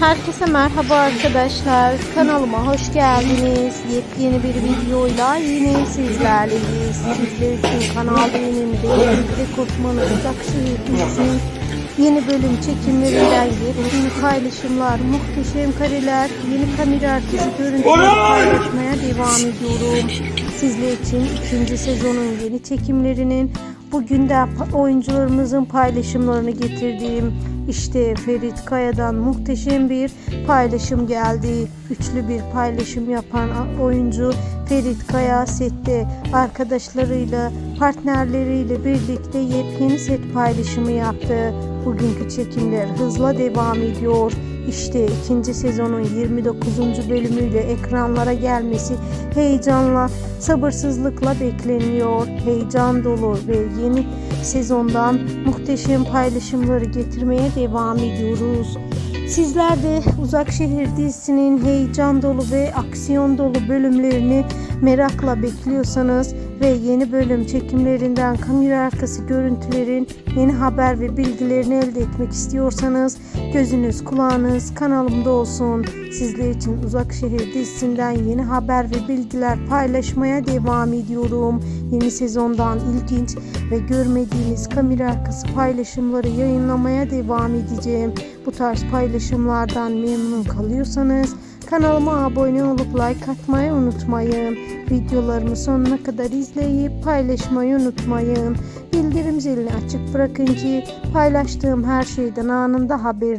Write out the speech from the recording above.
Herkese merhaba arkadaşlar. Kanalıma hoş geldiniz. Yepyeni bir videoyla yine sizlerleyiz. Sizler için kanal beğenimde uzak şehir dizisinin yeni bölüm çekimlerinden yepyeni paylaşımlar, muhteşem kareler, yeni kamera arkası görüntüleri paylaşmaya devam ediyorum. Sizler için ikinci sezonun yeni çekimlerinin bugün de oyuncularımızın paylaşımlarını getirdiğim işte Ferit Kaya'dan muhteşem bir paylaşım geldi. Üçlü bir paylaşım yapan oyuncu Ferit Kaya sette arkadaşlarıyla, partnerleriyle birlikte yepyeni set paylaşımı yaptı. Bugünkü çekimler hızla devam ediyor. İşte ikinci sezonun 29. bölümüyle ekranlara gelmesi heyecanla, sabırsızlıkla bekleniyor. Heyecan dolu ve yeni sezondan muhteşem paylaşımları getirmeye devam ediyoruz. Sizler de Uzak Şehir dizisinin heyecan dolu ve aksiyon dolu bölümlerini merakla bekliyorsanız ve yeni bölüm çekimlerinden kamera arkası görüntülerin yeni haber ve bilgilerini elde etmek istiyorsanız gözünüz kulağınız kanalımda olsun. Sizler için Uzak Şehir dizisinden yeni haber ve bilgiler paylaşmaya devam ediyorum. Yeni sezondan ilginç ve görmediğiniz kamera arkası paylaşımları yayınlamaya devam edeceğim. Bu tarz paylaşımlardan memnun kalıyorsanız kanalıma abone olup like atmayı unutmayın. Videolarımı sonuna kadar izleyip paylaşmayı unutmayın. Bildirim zilini açık bırakın ki paylaştığım her şeyden anında haberiniz